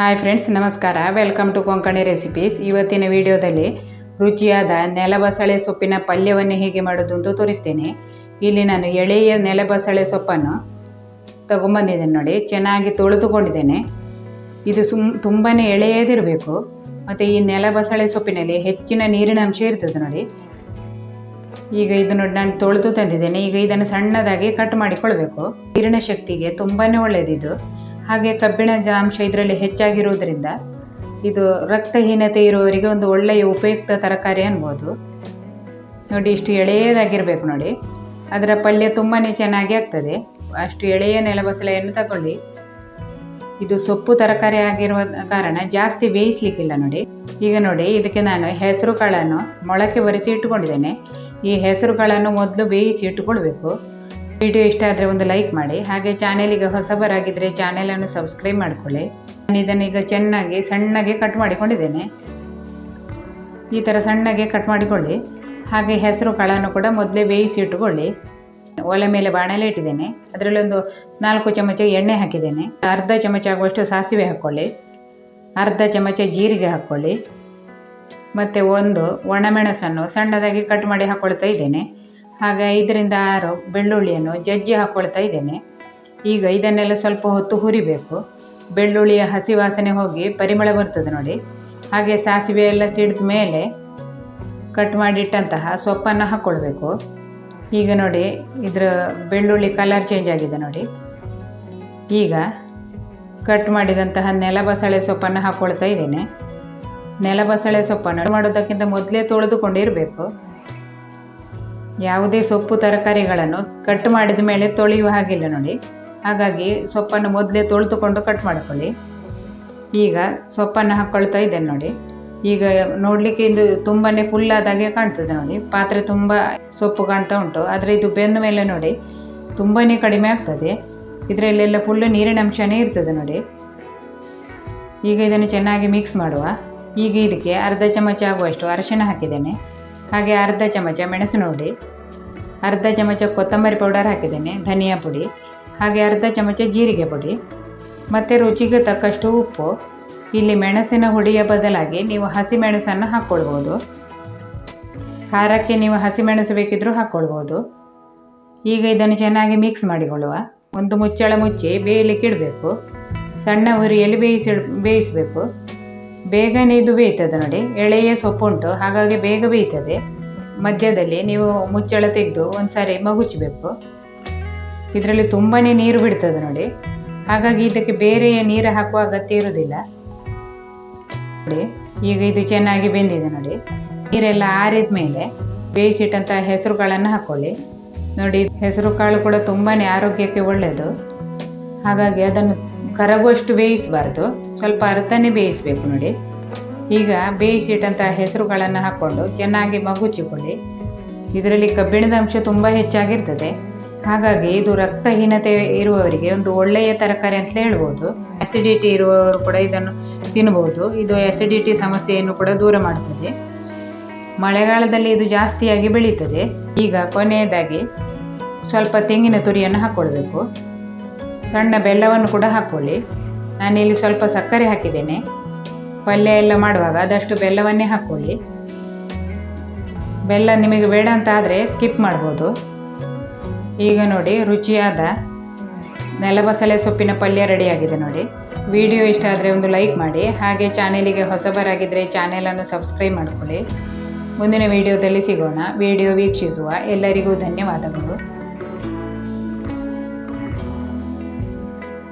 Hi friends ನಮಸ್ಕಾರ. Welcome to Konkani recipes ಇವತ್ತಿನ ವಿಡಿಯೋದಲ್ಲಿ ರುಚಿಯಾದ ನೆಲಬಸಳೆ ಸೊಪ್ಪಿನ ಪಲ್ಯವನ್ನು ಹೇಗೆ ಮಾಡೋದು ಅಂತ ತೋರಿಸ್ತೇನೆ. ಇಲ್ಲಿ ನಾನು ಎಳೆಯ ನೆಲಬಸಳೆ ಸೊಪ್ಪನ್ನು ತಗೊಂಬಂದಿದ್ದೇನೆ ನೋಡಿ. ಚೆನ್ನಾಗಿ ತೊಳೆದುಕೊಂಡಿದ್ದೇನೆ. ಇದು ಸುಮ್ ತುಂಬಾ ಎಳೆಯದಿರಬೇಕು. ಮತ್ತು ಈ ನೆಲಬಸಳೆ ಸೊಪ್ಪಿನಲ್ಲಿ ಹೆಚ್ಚಿನ ನೀರಿನ ಅಂಶ ಇರ್ತದೆ ನೋಡಿ. ಈಗ ಇದು ನೋಡಿ ನಾನು ತೊಳೆದು ತಂದಿದ್ದೇನೆ. ಈಗ ಇದನ್ನು ಸಣ್ಣದಾಗಿ ಕಟ್ ಮಾಡಿಕೊಳ್ಬೇಕು. ನೀರಿನ ಶಕ್ತಿಗೆ ತುಂಬಾ ಒಳ್ಳೆಯದಿದು. ಹಾಗೆ ಕಬ್ಬಿಣದ ಅಂಶ ಇದರಲ್ಲಿ ಹೆಚ್ಚಾಗಿರುವುದರಿಂದ ಇದು ರಕ್ತಹೀನತೆ ಇರುವವರಿಗೆ ಒಂದು ಒಳ್ಳೆಯ ಉಪಯುಕ್ತ ತರಕಾರಿ ಅನ್ಬೋದು. ನೋಡಿ, ಇಷ್ಟು ಎಳೆಯದಾಗಿರಬೇಕು ನೋಡಿ. ಅದರ ಪಲ್ಯ ತುಂಬಾ ಚೆನ್ನಾಗಿ ಆಗ್ತದೆ. ಅಷ್ಟು ಎಳೆಯ ನೆಲಬಸಳೆಯನ್ನು ತಗೊಳ್ಳಿ. ಇದು ಸೊಪ್ಪು ತರಕಾರಿ ಆಗಿರುವ ಕಾರಣ ಜಾಸ್ತಿ ಬೇಯಿಸ್ಲಿಕ್ಕಿಲ್ಲ ನೋಡಿ. ಈಗ ನೋಡಿ, ಇದಕ್ಕೆ ನಾನು ಹೆಸರು ಕಾಳನ್ನು ಮೊಳಕೆ ಬರಿಸಿ ಇಟ್ಟುಕೊಂಡಿದ್ದೇನೆ. ಈ ಹೆಸರುಕಾಳನ್ನು ಮೊದಲು ಬೇಯಿಸಿ ಇಟ್ಟುಕೊಳ್ಬೇಕು. ವಿಡಿಯೋ ಇಷ್ಟ ಆದರೆ ಒಂದು ಲೈಕ್ ಮಾಡಿ. ಹಾಗೆ ಚಾನೆಲಿಗೆ ಹೊಸಬರಾಗಿದ್ದರೆ ಚಾನೆಲನ್ನು ಸಬ್ಸ್ಕ್ರೈಬ್ ಮಾಡಿಕೊಳ್ಳಿ. ನಾನು ಇದನ್ನೀಗ ಚೆನ್ನಾಗಿ ಸಣ್ಣಗೆ ಕಟ್ ಮಾಡಿಕೊಂಡಿದ್ದೇನೆ. ಈ ಥರ ಸಣ್ಣಗೆ ಕಟ್ ಮಾಡಿಕೊಳ್ಳಿ. ಹಾಗೆ ಹೆಸರು ಕಾಳನ್ನು ಕೂಡ ಮೊದಲೇ ಬೇಯಿಸಿ ಇಟ್ಟುಕೊಳ್ಳಿ. ಒಲೆ ಮೇಲೆ ಬಾಣಲೆ ಇಟ್ಟಿದ್ದೇನೆ. ಅದರಲ್ಲಿ ಒಂದು ನಾಲ್ಕು ಚಮಚ ಎಣ್ಣೆ ಹಾಕಿದ್ದೇನೆ. ಅರ್ಧ ಚಮಚ ಆಗುವಷ್ಟು ಸಾಸಿವೆ ಹಾಕ್ಕೊಳ್ಳಿ. ಅರ್ಧ ಚಮಚ ಜೀರಿಗೆ ಹಾಕ್ಕೊಳ್ಳಿ. ಮತ್ತು ಒಂದು ಒಣಮೆಣಸನ್ನು ಸಣ್ಣದಾಗಿ ಕಟ್ ಮಾಡಿ ಹಾಕ್ಕೊಳ್ತಾ ಇದ್ದೇನೆ. ಹಾಗೆ ಐದರಿಂದ ಆರು ಬೆಳ್ಳುಳ್ಳಿಯನ್ನು ಜಜ್ಜಿ ಹಾಕ್ಕೊಳ್ತಾ ಇದ್ದೇನೆ. ಈಗ ಇದನ್ನೆಲ್ಲ ಸ್ವಲ್ಪ ಹೊತ್ತು ಹುರಿಬೇಕು. ಬೆಳ್ಳುಳ್ಳಿಯ ಹಸಿ ವಾಸನೆ ಹೋಗಿ ಪರಿಮಳ ಬರ್ತದೆ ನೋಡಿ. ಹಾಗೆ ಸಾಸಿವೆ ಎಲ್ಲ ಸಿಡಿದ ಮೇಲೆ ಕಟ್ ಮಾಡಿಟ್ಟಂತಹ ಸೊಪ್ಪನ್ನು ಹಾಕ್ಕೊಳ್ಬೇಕು ಈಗ ನೋಡಿ, ಇದರ ಬೆಳ್ಳುಳ್ಳಿ ಕಲರ್ ಚೇಂಜ್ ಆಗಿದೆ ನೋಡಿ. ಈಗ ಕಟ್ ಮಾಡಿದಂತಹ ನೆಲಬಸಳೆ ಸೊಪ್ಪನ್ನು ಹಾಕ್ಕೊಳ್ತಾ ಇದ್ದೇನೆ. ನೆಲಬಸಳೆ ಸೊಪ್ಪನ್ನು ಮಾಡೋದಕ್ಕಿಂತ ಮೊದಲೇ ತೊಳೆದುಕೊಂಡಿರಬೇಕು. ಯಾವುದೇ ಸೊಪ್ಪು ತರಕಾರಿಗಳನ್ನು ಕಟ್ ಮಾಡಿದ ಮೇಲೆ ತೊಳೆಯುವ ಹಾಗಿಲ್ಲ ನೋಡಿ. ಹಾಗಾಗಿ ಸೊಪ್ಪನ್ನು ಮೊದಲೇ ತೊಳೆದುಕೊಂಡು ಕಟ್ ಮಾಡ್ಕೊಳ್ಳಿ. ಈಗ ಸೊಪ್ಪನ್ನು ಹಾಕ್ಕೊಳ್ತಾ ಇದ್ದೇನೆ ನೋಡಿ. ಈಗ ನೋಡಲಿಕ್ಕೆ ಇದು ತುಂಬಾ ಫುಲ್ಲಾದಾಗೆ ಕಾಣ್ತದೆ ನೋಡಿ. ಪಾತ್ರೆ ತುಂಬ ಸೊಪ್ಪು ಕಾಣ್ತಾ ಉಂಟು. ಆದರೆ ಇದು ಬೆಂದ ಮೇಲೆ ನೋಡಿ ತುಂಬಾ ಕಡಿಮೆ ಆಗ್ತದೆ. ಇದರಲ್ಲೆಲ್ಲ ಫುಲ್ಲು ನೀರಿನ ಅಂಶನೇ ಇರ್ತದೆ ನೋಡಿ. ಈಗ ಇದನ್ನು ಚೆನ್ನಾಗಿ ಮಿಕ್ಸ್ ಮಾಡುವ. ಈಗ ಇದಕ್ಕೆ ಅರ್ಧ ಚಮಚ ಆಗುವಷ್ಟು ಅರಶಿನ ಹಾಕಿದ್ದೇನೆ. ಹಾಗೆ ಅರ್ಧ ಚಮಚ ಮೆಣಸು ಹುಡಿ ಅರ್ಧ ಚಮಚ ಕೊತ್ತಂಬರಿ ಪೌಡರ್ ಹಾಕಿದ್ದೇನೆ, ಧನಿಯಾ ಪುಡಿ, ಹಾಗೆ ಅರ್ಧ ಚಮಚ ಜೀರಿಗೆ ಪುಡಿ, ಮತ್ತು ರುಚಿಗೆ ತಕ್ಕಷ್ಟು ಉಪ್ಪು, ಇಲ್ಲಿ ಮೆಣಸಿನ ಹುಡಿಯ ಬದಲಾಗಿ ನೀವು ಹಸಿಮೆಣಸನ್ನು ಹಾಕ್ಕೊಳ್ಬೋದು. ಖಾರಕ್ಕೆ ನೀವು ಹಸಿಮೆಣಸು ಬೇಕಿದ್ದರೂ ಹಾಕ್ಕೊಳ್ಬೋದು. ಈಗ ಇದನ್ನು ಚೆನ್ನಾಗಿ ಮಿಕ್ಸ್ ಮಾಡಿಕೊಳ್ಳುವ. ಒಂದು ಮುಚ್ಚಳ ಮುಚ್ಚಿ ಬೇಯಲಿಕ್ಕೆ ಇಡಬೇಕು. ಸಣ್ಣ ಉರಿಯಲ್ಲಿ ಬೇಯಿಸಿ ಬೇಯಿಸಬೇಕು. ಬೇಗನೆ ಇದು ಬೇಯ್ತದೆ ನೋಡಿ, ಎಳೆಯ ಸೊಪ್ಪುಂಟು, ಹಾಗಾಗಿ ಬೇಗ ಬೇಯ್ತದೆ. ಮಧ್ಯದಲ್ಲಿ ನೀವು ಮುಚ್ಚಳ ತೆಗೆದು ಒಂದು ಸಾರಿ ಮಗುಚಬೇಕು. ಇದರಲ್ಲಿ ತುಂಬಾ ನೀರು ಬಿಡ್ತದೆ ನೋಡಿ. ಹಾಗಾಗಿ ಇದಕ್ಕೆ ಬೇರೆ ನೀರು ಹಾಕುವ ಅಗತ್ಯ ಇರುವುದಿಲ್ಲ. ನೋಡಿ, ಈಗ ಇದು ಚೆನ್ನಾಗಿ ಬೆಂದಿದೆ ನೋಡಿ. ನೀರೆಲ್ಲ ಆರಿದ ಮೇಲೆ ಬೇಯಿಸಿಟ್ಟಂಥ ಹೆಸರು ಕಾಳನ್ನು ಹಾಕ್ಕೊಳ್ಳಿ ನೋಡಿ ಹೆಸರು ಕಾಳು ಕೂಡ ತುಂಬಾ ಆರೋಗ್ಯಕ್ಕೆ ಒಳ್ಳೆಯದು. ಹಾಗಾಗಿ ಅದನ್ನು ಕರಗುವಷ್ಟು ಬೇಯಿಸಬಾರ್ದು. ಸ್ವಲ್ಪ ಅರ್ಧನೇ ಬೇಯಿಸಬೇಕು ನೋಡಿ. ಈಗ ಬೇಯಿಸಿಟ್ಟಂಥ ಹೆಸರುಗಳನ್ನು ಹಾಕ್ಕೊಂಡು ಚೆನ್ನಾಗಿ ಮಗುಚಿಕೊಳ್ಳಿ. ಇದರಲ್ಲಿ ಕಬ್ಬಿಣದ ಅಂಶ ತುಂಬ ಹೆಚ್ಚಾಗಿರ್ತದೆ. ಹಾಗಾಗಿ ಇದು ರಕ್ತಹೀನತೆ ಇರುವವರಿಗೆ ಒಂದು ಒಳ್ಳೆಯ ತರಕಾರಿ ಅಂತ ಹೇಳ್ಬೋದು. ಆ್ಯಸಿಡಿಟಿ ಇರುವವರು ಕೂಡ ಇದನ್ನು ತಿನ್ಬೋದು. ಇದು ಆ್ಯಸಿಡಿಟಿ ಸಮಸ್ಯೆಯನ್ನು ಕೂಡ ದೂರ ಮಾಡ್ತದೆ. ಮಳೆಗಾಲದಲ್ಲಿ ಇದು ಜಾಸ್ತಿಯಾಗಿ ಬೆಳೀತದೆ. ಈಗ ಕೊನೆಯದಾಗಿ ಸ್ವಲ್ಪ ತೆಂಗಿನ ತುರಿಯನ್ನು ಹಾಕ್ಕೊಳ್ಬೇಕು ಸಣ್ಣ ಬೆಲ್ಲವನ್ನು ಕೂಡ ಹಾಕ್ಕೊಳ್ಳಿ ನಾನಿಲ್ಲಿ ಸ್ವಲ್ಪ ಸಕ್ಕರೆ ಹಾಕಿದ್ದೇನೆ. ಪಲ್ಯ ಎಲ್ಲ ಮಾಡುವಾಗ ಅದಷ್ಟು ಬೆಲ್ಲವನ್ನೇ ಹಾಕ್ಕೊಳ್ಳಿ ಬೆಲ್ಲ ನಿಮಗೆ ಬೇಡ ಅಂತ ಆದರೆ ಸ್ಕಿಪ್ ಮಾಡ್ಬೋದು. ಈಗ ನೋಡಿ ರುಚಿಯಾದ ನೆಲಬಸಳೆ ಸೊಪ್ಪಿನ ಪಲ್ಯ ರೆಡಿಯಾಗಿದೆ ನೋಡಿ. ವಿಡಿಯೋ ಇಷ್ಟ ಆದರೆ ಒಂದು ಲೈಕ್ ಮಾಡಿ. ಹಾಗೆ ಚಾನೆಲಿಗೆ ಹೊಸಬರಾಗಿದ್ದರೆ ಚಾನೆಲನ್ನು ಸಬ್ಸ್ಕ್ರೈಬ್ ಮಾಡಿಕೊಳ್ಳಿ. ಮುಂದಿನ ವಿಡಿಯೋದಲ್ಲಿ ಸಿಗೋಣ. ವಿಡಿಯೋ ವೀಕ್ಷಿಸುವ ಎಲ್ಲರಿಗೂ ಧನ್ಯವಾದಗಳು.